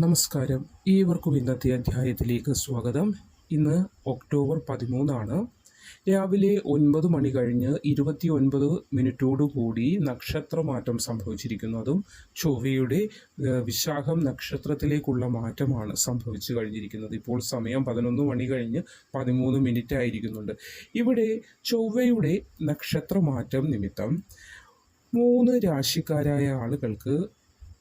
നമസ്കാരം. ഏവർക്കും ഇന്നത്തെ അധ്യായത്തിലേക്ക് സ്വാഗതം. ഇന്ന് ഒക്ടോബർ പതിമൂന്നാണ്. രാവിലെ ഒൻപത് മണി കഴിഞ്ഞ് ഇരുപത്തി ഒൻപത് മിനിറ്റോടുകൂടി നക്ഷത്രമാറ്റം സംഭവിച്ചിരിക്കുന്നതും ചൊവ്വയുടെ വിശാഖം നക്ഷത്രത്തിലേക്കുള്ള മാറ്റമാണ് സംഭവിച്ചു കഴിഞ്ഞിരിക്കുന്നത്. ഇപ്പോൾ സമയം പതിനൊന്ന് മണി കഴിഞ്ഞ് പതിമൂന്ന് മിനിറ്റ് ആയിരിക്കുന്നുണ്ട്. ഇവിടെ ചൊവ്വയുടെ നക്ഷത്രമാറ്റം നിമിത്തം മൂന്ന് രാശിക്കാരായ ആളുകൾക്ക്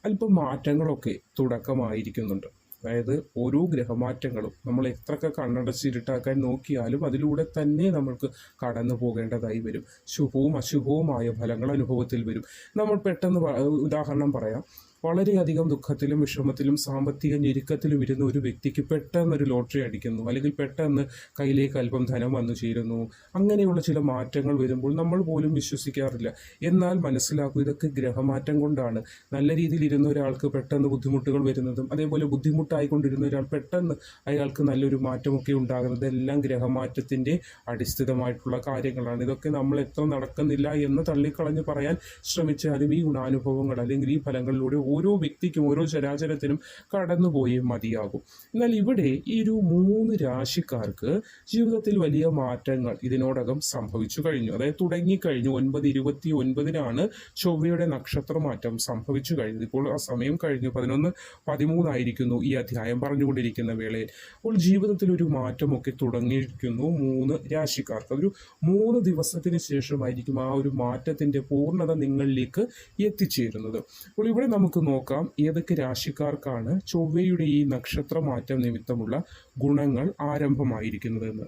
അല്പം മാറ്റങ്ങളൊക്കെ തുടക്കമായിരിക്കുന്നുണ്ട്. അതായത് ഓരോ ഗ്രഹമാറ്റങ്ങളും നമ്മൾ എത്രയൊക്കെ കണ്ണടച്ചിരുട്ടാക്കാൻ നോക്കിയാലും അതിലൂടെ തന്നെ നമ്മൾക്ക് കടന്നു പോകേണ്ടതായി വരും. ശുഭവും അശുഭവുമായ ഫലങ്ങൾ അനുഭവത്തിൽ വരും. നമ്മൾ പെട്ടെന്ന് ഉദാഹരണം പറയാം. വളരെയധികം ദുഃഖത്തിലും വിഷമത്തിലും സാമ്പത്തിക ഞെരുക്കത്തിലും ഇരുന്ന ഒരു വ്യക്തിക്ക് പെട്ടെന്ന് ഒരു ലോട്ടറി അടിക്കുന്നു. അല്ലെങ്കിൽ പെട്ടെന്ന് കയ്യിലേക്ക് അല്പം ധനം വന്നു ചേരുന്നു. അങ്ങനെയുള്ള ചില മാറ്റങ്ങൾ വരുമ്പോൾ നമ്മൾ പോലും വിശ്വസിക്കാറില്ല. എന്നാൽ മനസ്സിലാക്കും ഇതൊക്കെ ഗ്രഹമാറ്റം കൊണ്ടാണ്. നല്ല രീതിയിൽ ഇരുന്ന ഒരാൾക്ക് പെട്ടെന്ന് ബുദ്ധിമുട്ടുകൾ വരുന്നതും അതേപോലെ ബുദ്ധിമുട്ടായിക്കൊണ്ടിരുന്ന ഒരാൾ പെട്ടെന്ന് അയാൾക്ക് നല്ലൊരു മാറ്റമൊക്കെ ഉണ്ടാകുന്നത് എല്ലാം ഗ്രഹമാറ്റത്തിന്റെ അടിസ്ഥിതമായിട്ടുള്ള കാര്യങ്ങളാണ്. ഇതൊക്കെ നമ്മൾ എത്ര നടക്കുന്നില്ല എന്ന് തള്ളിക്കളഞ്ഞ് പറയാൻ ശ്രമിച്ചാലും ഈ ഗുണാനുഭവങ്ങൾ അല്ലെങ്കിൽ ഈ ഫലങ്ങളിലൂടെ ഓരോ വ്യക്തിക്കും ഓരോ ചരാചരത്തിനും കടന്നുപോയി മതിയാകും. എന്നാൽ ഇവിടെ ഈ ഒരു മൂന്ന് രാശിക്കാർക്ക് ജീവിതത്തിൽ വലിയ മാറ്റങ്ങൾ ഇതിനോടകം സംഭവിച്ചു കഴിഞ്ഞു. അതായത് തുടങ്ങിക്കഴിഞ്ഞു. ഒൻപത് ഇരുപത്തി ഒൻപതിനാണ് ചൊവ്വയുടെ നക്ഷത്രമാറ്റം സംഭവിച്ചു കഴിഞ്ഞത്. ഇപ്പോൾ ആ സമയം കഴിഞ്ഞു. പതിനൊന്ന് പതിമൂന്നായിരിക്കുന്നു ഈ അധ്യായം പറഞ്ഞുകൊണ്ടിരിക്കുന്ന വേളയിൽ. അപ്പോൾ ജീവിതത്തിൽ ഒരു മാറ്റമൊക്കെ തുടങ്ങിയിരിക്കുന്നു മൂന്ന് രാശിക്കാർക്ക്. അതൊരു മൂന്ന് ദിവസത്തിന് ശേഷമായിരിക്കും ആ ഒരു മാറ്റത്തിന്റെ പൂർണത നിങ്ങളിലേക്ക് എത്തിച്ചേരുന്നത്. അപ്പോൾ ഇവിടെ നമുക്ക് നോക്കാം. ഏതൊക്കെ രാശിക്കാർക്കാണ് ചൊവ്വയുടെ ഈ നക്ഷത്രമാറ്റം നിമിത്തമുള്ള ഗുണങ്ങൾ ആരംഭമായിരിക്കുന്നതെന്ന്.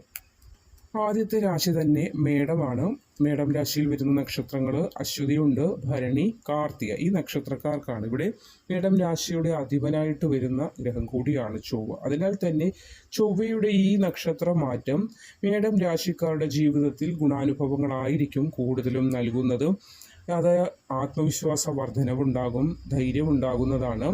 ആദ്യത്തെ രാശി തന്നെ മേടമാണ്. മേടം രാശിയിൽ വരുന്ന നക്ഷത്രങ്ങൾ അശ്വതിയുണ്ട് ഭരണി കാർത്തിക ഈ നക്ഷത്രക്കാർക്കാണ്. ഇവിടെ മേടം രാശിയുടെ അധിപനായിട്ട് വരുന്ന ഗ്രഹം കൂടിയാണ് ചൊവ്വ. അതിനാൽ തന്നെ ചൊവ്വയുടെ ഈ നക്ഷത്ര മാറ്റം മേടം രാശിക്കാരുടെ ജീവിതത്തിൽ ഗുണാനുഭവങ്ങളായിരിക്കും കൂടുതലും നൽകുന്നത്. അത് ആത്മവിശ്വാസ വർധനവുണ്ടാകും ധൈര്യമുണ്ടാകുന്നതാണ്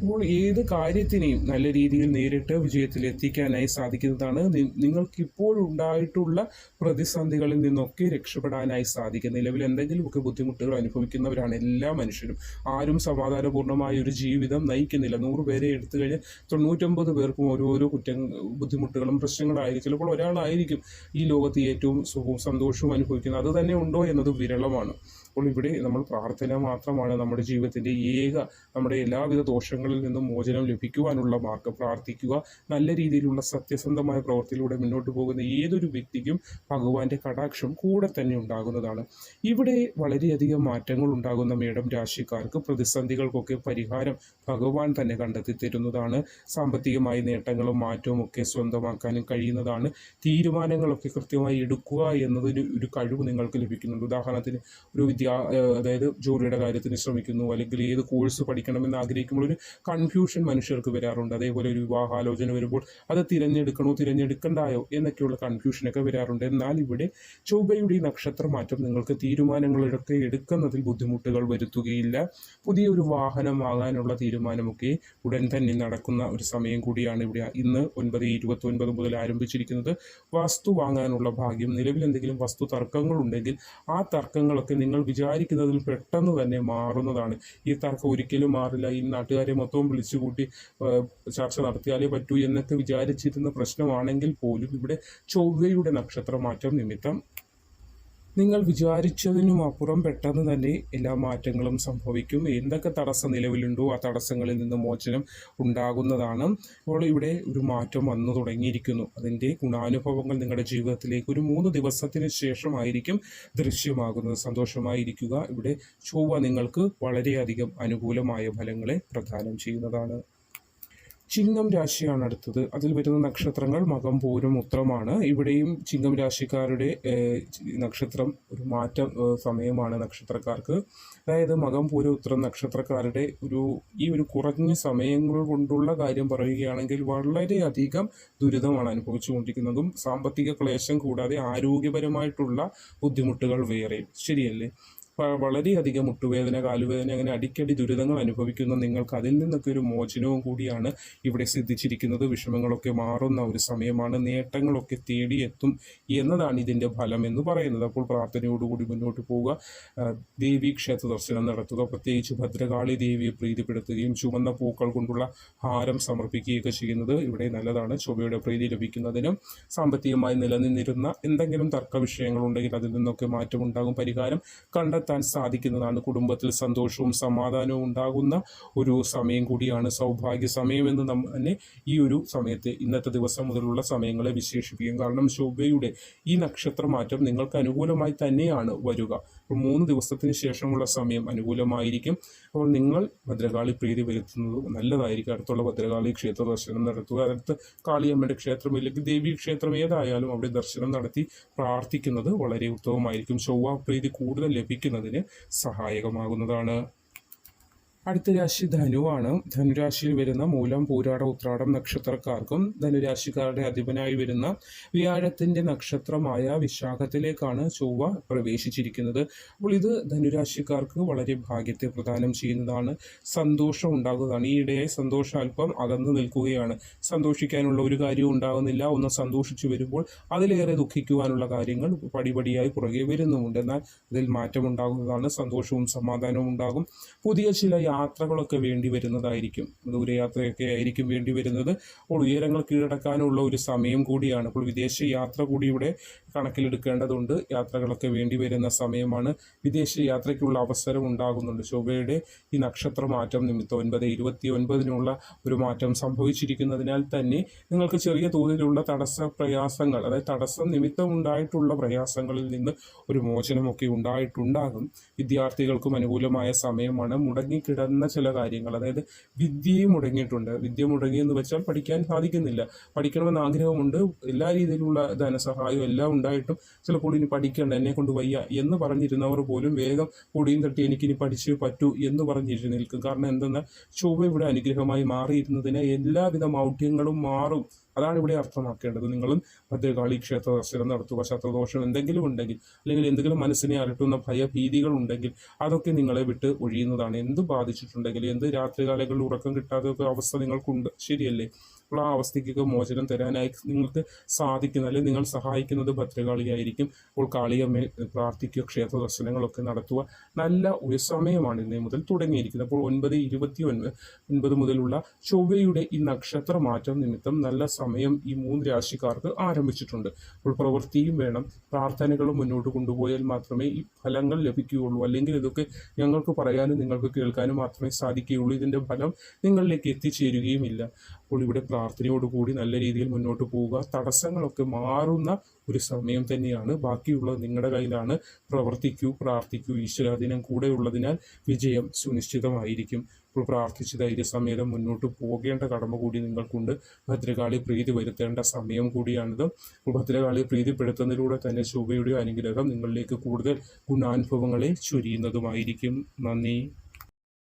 അപ്പോൾ ഏത് കാര്യത്തിനെയും നല്ല രീതിയിൽ നേരിട്ട് വിജയത്തിൽ എത്തിക്കാനായി സാധിക്കുന്നതാണ് നിങ്ങൾക്കിപ്പോൾ ഉണ്ടായിട്ടുള്ള പ്രതിസന്ധികളിൽ നിന്നൊക്കെ രക്ഷപ്പെടാനായി സാധിക്കും. നിലവിൽ എന്തെങ്കിലുമൊക്കെ ബുദ്ധിമുട്ടുകൾ അനുഭവിക്കുന്നവരാണ് എല്ലാ മനുഷ്യരും. ആരും സമാധാനപൂർണമായ ഒരു ജീവിതം നയിക്കുന്നില്ല. നൂറ് പേരെ എടുത്തു കഴിഞ്ഞാൽ തൊണ്ണൂറ്റൊമ്പത് പേർക്കും ഓരോരോ കുറ്റം ബുദ്ധിമുട്ടുകളും പ്രശ്നങ്ങളായിരിക്കും. ചിലപ്പോൾ ഒരാളായിരിക്കും ഈ ലോകത്ത് ഏറ്റവും സുഖവും സന്തോഷവും അനുഭവിക്കുന്നത്. അത് തന്നെ ഉണ്ടോ എന്നത് വിരളമാണ്. അപ്പോൾ ഇവിടെ നമ്മൾ പ്രാർത്ഥന മാത്രമാണ് നമ്മുടെ ജീവിതത്തിന്റെ ഏക നമ്മുടെ എല്ലാവിധ ദോഷങ്ങളിൽ നിന്നും മോചനം ലഭിക്കുവാനുള്ള മാർഗം. പ്രാർത്ഥിക്കുക നല്ല രീതിയിലുള്ള സത്യസന്ധമായ പ്രവൃത്തിയിലൂടെ മുന്നോട്ട് പോകുന്ന ഏതൊരു വ്യക്തിക്കും ഭഗവാന്റെ കടാക്ഷം കൂടെ തന്നെ ഉണ്ടാകുന്നതാണ്. ഇവിടെ വളരെയധികം മാറ്റങ്ങൾ ഉണ്ടാകുന്ന മേഡം രാശിക്കാർക്ക് പ്രതിസന്ധികൾക്കൊക്കെ പരിഹാരം ഭഗവാൻ തന്നെ കണ്ടെത്തി തരുന്നതാണ്. സാമ്പത്തികമായ നേട്ടങ്ങളും മാറ്റവും ഒക്കെ സ്വന്തമാക്കാനും കഴിയുന്നതാണ്. തീരുമാനങ്ങളൊക്കെ കൃത്യമായി എടുക്കുക എന്നതിന് ഒരു കഴിവ് നിങ്ങൾക്ക് ലഭിക്കുന്നുണ്ട്. ഉദാഹരണത്തിന് ഒരു വിദ്യാ അതായത് ജോലിയുടെ കാര്യത്തിന് ശ്രമിക്കുന്നു അല്ലെങ്കിൽ ഏത് കോഴ്സ് പഠിക്കണമെന്ന് ആഗ്രഹിക്കുമ്പോൾ ഒരു കൺഫ്യൂഷൻ മനുഷ്യർക്ക് വരാറുണ്ട്. അതേപോലെ ഒരു വിവാഹാലോചന വരുമ്പോൾ അത് തിരഞ്ഞെടുക്കണോ തിരഞ്ഞെടുക്കണ്ടായോ എന്നൊക്കെയുള്ള കൺഫ്യൂഷനൊക്കെ വരാറുണ്ട്. എന്നാൽ ഇവിടെ ചൊവ്വയുടെ ഈ നക്ഷത്രമാറ്റം നിങ്ങൾക്ക് തീരുമാനങ്ങളൊക്കെ എടുക്കുന്നതിൽ ബുദ്ധിമുട്ടുകൾ വരുത്തുകയില്ല. പുതിയൊരു വാഹനം വാങ്ങാനുള്ള തീരുമാനമൊക്കെ ഉടൻ തന്നെ നടക്കുന്ന ഒരു സമയം കൂടിയാണ് ഇവിടെ ഇന്ന് ഒൻപത് ഇരുപത്തി ഒൻപത് മുതൽ ആരംഭിച്ചിരിക്കുന്നത്. വസ്തു വാങ്ങാനുള്ള ഭാഗ്യം നിലവിൽ എന്തെങ്കിലും വസ്തു തർക്കങ്ങളുണ്ടെങ്കിൽ ആ തർക്കങ്ങളൊക്കെ നിങ്ങൾ വിചാരിക്കുന്നതിൽ പെട്ടെന്ന് തന്നെ മാറുന്നതാണ്. ഈ തർക്കം ഒരിക്കലും മാറില്ല. ഈ നാട്ടുകാരെ മൊത്തവും വിളിച്ചുകൂട്ടി ചർച്ച നടത്തിയാലേ പറ്റൂ എന്നൊക്കെ വിചാരിച്ചിരുന്ന പ്രശ്നമാണെങ്കിൽ പോലും ഇവിടെ ചൊവ്വയുടെ നക്ഷത്രമാറ്റം നിമിത്തം നിങ്ങൾ വിചാരിച്ചതിനും അപ്പുറം പെട്ടെന്ന് തന്നെ എല്ലാ മാറ്റങ്ങളും സംഭവിക്കും. എന്തൊക്കെ തടസ്സം നിലവിലുണ്ടോ ആ തടസ്സങ്ങളിൽ നിന്ന് മോചനം ഉണ്ടാകുന്നതാണ്. അപ്പോൾ ഇവിടെ ഒരു മാറ്റം വന്നു തുടങ്ങിയിരിക്കുന്നു. അതിന്റെ ഗുണാനുഭവങ്ങൾ നിങ്ങളുടെ ജീവിതത്തിലേക്ക് ഒരു മൂന്ന് ദിവസത്തിന് ശേഷമായിരിക്കും ദൃശ്യമാകുന്നത്. സന്തോഷമായിരിക്കുക. ഇവിടെ ചൊവ്വ നിങ്ങൾക്ക് വളരെയധികം അനുകൂലമായ ഫലങ്ങളെ പ്രദാനം ചെയ്യുന്നതാണ്. ചിങ്ങം രാശിയാണ് അടുത്തത്. അതിൽ വരുന്ന നക്ഷത്രങ്ങൾ മകം പൂരം ഉത്രമാണ്. ഇവിടെയും ചിങ്ങം രാശിക്കാരുടെ നക്ഷത്രം ഒരു മാറ്റം സമയമാണ് നക്ഷത്രക്കാർക്ക്. അതായത് മകം പൂരം ഉത്രം നക്ഷത്രക്കാരുടെ ഒരു ഈ ഒരു കുറഞ്ഞ സമയങ്ങൾ കൊണ്ടുള്ള കാര്യം പറയുകയാണെങ്കിൽ വളരെയധികം ദുരിതമാണ് അനുഭവിച്ചുകൊണ്ടിരിക്കുന്നതും സാമ്പത്തിക ക്ലേശം കൂടാതെ ആരോഗ്യപരമായിട്ടുള്ള ബുദ്ധിമുട്ടുകൾ വേറെ ശരിയല്ലേ? വളരെയധികം മുട്ടുവേദന കാലുവേദന അങ്ങനെ അടിക്കടി ദുരിതങ്ങൾ അനുഭവിക്കുന്ന നിങ്ങൾക്ക് അതിൽ നിന്നൊക്കെ ഒരു മോചനവും കൂടിയാണ് ഇവിടെ സിദ്ധിച്ചിരിക്കുന്നത്. വിഷമങ്ങളൊക്കെ മാറുന്ന ഒരു സമയമാണ്. നേട്ടങ്ങളൊക്കെ തേടിയെത്തും എന്നതാണ് ഇതിന്റെ ഫലം എന്ന് പറയുന്നത്. അപ്പോൾ പ്രാർത്ഥനയോടുകൂടി മുന്നോട്ട് പോവുക. ദേവി ക്ഷേത്ര ദർശനം നടത്തുക. പ്രത്യേകിച്ച് ഭദ്രകാളി ദേവിയെ പ്രീതിപ്പെടുത്തുകയും ചുവന്ന പൂക്കൾ കൊണ്ടുള്ള ഹാരം സമർപ്പിക്കുകയൊക്കെ ചെയ്യുന്നത് ഇവിടെ നല്ലതാണ്. ചൊവ്വയുടെ പ്രീതി ലഭിക്കുന്നതിനും സാമ്പത്തികമായി നിലനിന്നിരുന്ന എന്തെങ്കിലും തർക്ക വിഷയങ്ങളുണ്ടെങ്കിൽ അതിൽ നിന്നൊക്കെ മാറ്റമുണ്ടാകും. പരിഹാരം കണ്ടെത്താൻ സാധിക്കുന്നതാണ്. കുടുംബത്തിൽ സന്തോഷവും സമാധാനവും ഉണ്ടാകുന്ന ഒരു സമയം കൂടിയാണ് സൗഭാഗ്യ സമയം എന്ന് തന്നെ ഈ ഒരു സമയത്ത് ഇന്നത്തെ ദിവസം മുതലുള്ള സമയങ്ങളെ വിശേഷിപ്പിക്കും. കാരണം ശോഭയുടെ ഈ നക്ഷത്രമാറ്റം നിങ്ങൾക്ക് അനുകൂലമായി തന്നെയാണ് വരിക. മൂന്ന് ദിവസത്തിന് ശേഷമുള്ള സമയം അനുകൂലമായിരിക്കും. അപ്പോൾ നിങ്ങൾ ഭദ്രകാളി പ്രീതി വരുത്തുന്നത് നല്ലതായിരിക്കും. അടുത്തുള്ള ഭദ്രകാളി ക്ഷേത്ര ദർശനം നടത്തുക. അടുത്ത് കാളിയമ്മയുടെ ക്ഷേത്രം ഇല്ലെങ്കിൽ ദേവീ ക്ഷേത്രം ഏതായാലും അവിടെ ദർശനം നടത്തി പ്രാർത്ഥിക്കുന്നത് വളരെ ഉത്തമമായിരിക്കും. ചൊവ്വ പ്രീതി കൂടുതൽ ലഭിക്കുന്നതിന് സഹായകമാകുന്നതാണ്. അടുത്ത രാശി ധനുവാണ്. ധനുരാശിയിൽ വരുന്ന മൂലം പൂരാട ഉത്രാടം നക്ഷത്രക്കാർക്കും ധനുരാശിക്കാരുടെ അധിപനായി വരുന്ന വ്യാഴത്തിന്റെ നക്ഷത്രമായ വിശാഖത്തിലേക്കാണ് ചൊവ്വ പ്രവേശിച്ചിരിക്കുന്നത്. അപ്പോൾ ഇത് ധനുരാശിക്കാർക്ക് വളരെ ഭാഗ്യത്തെ പ്രദാനം ചെയ്യുന്നതാണ്. സന്തോഷം ഉണ്ടാകുന്നതാണ്. ഈയിടെയായി സന്തോഷം അല്പം അകന്നു നിൽക്കുകയാണ്. സന്തോഷിക്കാനുള്ള ഒരു കാര്യവും ഉണ്ടാകുന്നില്ല. ഒന്ന് സന്തോഷിച്ചു വരുമ്പോൾ അതിലേറെ ദുഃഖിക്കുവാനുള്ള കാര്യങ്ങൾ പടിപടിയായി പുറകെ വരുന്നുമുണ്ട്. എന്നാൽ അതിൽ മാറ്റമുണ്ടാകുന്നതാണ്. സന്തോഷവും സമാധാനവും ഉണ്ടാകും. പുതിയ ചില യാത്രകളൊക്കെ വേണ്ടി വരുന്നതായിരിക്കും. ദൂരയാത്രയൊക്കെ ആയിരിക്കും വേണ്ടി വരുന്നത്. അപ്പോൾ ഉയരങ്ങൾ കീഴടക്കാനുള്ള ഒരു സമയം കൂടിയാണ്. അപ്പോൾ വിദേശ യാത്ര കൂടി ഇവിടെ കണക്കിലെടുക്കേണ്ടതുണ്ട്. യാത്രകളൊക്കെ വേണ്ടി വരുന്ന സമയമാണ്. വിദേശ യാത്രയ്ക്കുള്ള അവസരം ഉണ്ടാകുന്നുണ്ട്. ശോഭയുടെ ഈ നക്ഷത്ര മാറ്റം നിമിത്തം ഒൻപത് ഇരുപത്തി ഒൻപതിനുള്ള ഒരു മാറ്റം സംഭവിച്ചിരിക്കുന്നതിനാൽ തന്നെ നിങ്ങൾക്ക് ചെറിയ തോതിലുള്ള തടസ്സ പ്രയാസങ്ങൾ അതായത് തടസ്സം നിമിത്തം ഉണ്ടായിട്ടുള്ള പ്രയാസങ്ങളിൽ നിന്ന് ഒരു മോചനമൊക്കെ ഉണ്ടായിട്ടുണ്ടാകും. വിദ്യാർത്ഥികൾക്കും അനുകൂലമായ സമയമാണ്. മുടങ്ങിക്കിടന്ന ചില കാര്യങ്ങൾ. അതായത് വിദ്യയും മുടങ്ങിയിട്ടുണ്ട്. വിദ്യ മുടങ്ങിയെന്ന് വെച്ചാൽ പഠിക്കാൻ സാധിക്കുന്നില്ല. പഠിക്കണമെന്ന് ആഗ്രഹമുണ്ട്. എല്ലാ രീതിയിലുള്ള ധനസഹായവും എല്ലാം ഉണ്ടായിട്ടും ചിലപ്പോൾ ഇനി പഠിക്കേണ്ട എന്നെ കൊണ്ട് വയ്യ എന്ന് പറഞ്ഞിരുന്നവർ പോലും വേഗം പൊടിയും തട്ടി എനിക്കിനി പഠിച്ചേ പറ്റൂ എന്ന് പറഞ്ഞിരുന്നു നിൽക്കും. കാരണം എന്തെന്നാൽ ചൊവ്വ ഇവിടെ അനുഗ്രഹമായി മാറിയിരുന്നതിന് എല്ലാവിധ മൗഢ്യങ്ങളും മാറും. അതാണ് ഇവിടെ അർത്ഥമാക്കേണ്ടത്. നിങ്ങളും ഭദ്രകാളി ക്ഷേത്ര ദർശനം നടത്തുക ശത്രുദോഷം എന്തെങ്കിലും ഉണ്ടെങ്കിൽ അല്ലെങ്കിൽ എന്തെങ്കിലും മനസ്സിനെ അലട്ടുന്ന ഭയഭീതികൾ ഉണ്ടെങ്കിൽ അതൊക്കെ നിങ്ങളെ വിട്ട് ഒഴിയുന്നതാണ്. എന്ത് ബാധിച്ചിട്ടുണ്ടെങ്കിൽ എന്ത് രാത്രികാലങ്ങളിൽ ഉറക്കം കിട്ടാത്ത അവസ്ഥ നിങ്ങൾക്കുണ്ട്. ശരിയല്ലേ? ആ അവസ്ഥയ്ക്കൊക്കെ മോചനം തരാനായി നിങ്ങൾക്ക് സാധിക്കുന്ന അല്ലെങ്കിൽ നിങ്ങൾ സഹായിക്കുന്നത് ഭദ്രകാളിയായിരിക്കും. അപ്പോൾ കാളിയമ്മയെ പ്രാർത്ഥിക്കുക ക്ഷേത്ര ദർശനങ്ങളൊക്കെ നടത്തുക. നല്ല ഒരു സമയമാണ് ഇന്നേ മുതൽ തുടങ്ങിയിരിക്കുന്നത്. അപ്പോൾ ഒൻപത് ഇരുപത്തി ഒൻപത് ഒൻപത് മുതലുള്ള ചൊവ്വയുടെ ഈ നക്ഷത്ര മാറ്റം നിമിത്തം നല്ല സമയം ഈ മൂന്ന് രാശിക്കാർക്ക് ആരംഭിച്ചിട്ടുണ്ട്. അപ്പോൾ പ്രവൃത്തിയും വേണം. പ്രാർത്ഥനകളും മുന്നോട്ട് കൊണ്ടുപോയാൽ മാത്രമേ ഈ ഫലങ്ങൾ ലഭിക്കുകയുള്ളൂ. അല്ലെങ്കിൽ ഇതൊക്കെ ഞങ്ങൾക്ക് പറയാനും നിങ്ങൾക്ക് കേൾക്കാനും മാത്രമേ സാധിക്കുകയുള്ളൂ. ഇതിന്റെ ഫലം നിങ്ങളിലേക്ക് എത്തിച്ചേരുകയുമില്ല. അപ്പോൾ ഇവിടെ പ്രാർത്ഥനയോടുകൂടി നല്ല രീതിയിൽ മുന്നോട്ട് പോവുക. തടസ്സങ്ങളൊക്കെ മാറുന്ന ഒരു സമയം തന്നെയാണ്. ബാക്കിയുള്ളത് നിങ്ങളുടെ കയ്യിലാണ്. പ്രവർത്തിക്കൂ പ്രാർത്ഥിക്കൂ. ഈശ്വരാധീനം കൂടെ ഉള്ളതിനാൽ വിജയം സുനിശ്ചിതമായിരിക്കും. ഇപ്പോൾ പ്രാർത്ഥിച്ച് ധൈര്യസമേതം മുന്നോട്ട് പോകേണ്ട കടമ കൂടി നിങ്ങൾക്കുണ്ട്. ഭദ്രകാളി പ്രീതി വരുത്തേണ്ട സമയം കൂടിയാണിത്. അപ്പോൾ ഭദ്രകാളി പ്രീതിപ്പെടുത്തുന്നതിലൂടെ തന്നെ ശോഭയുടെ അനുഗ്രഹം നിങ്ങളിലേക്ക് കൂടുതൽ ഗുണാനുഭവങ്ങളെ ചൊരിയുന്നതുമായിരിക്കും. നന്ദി.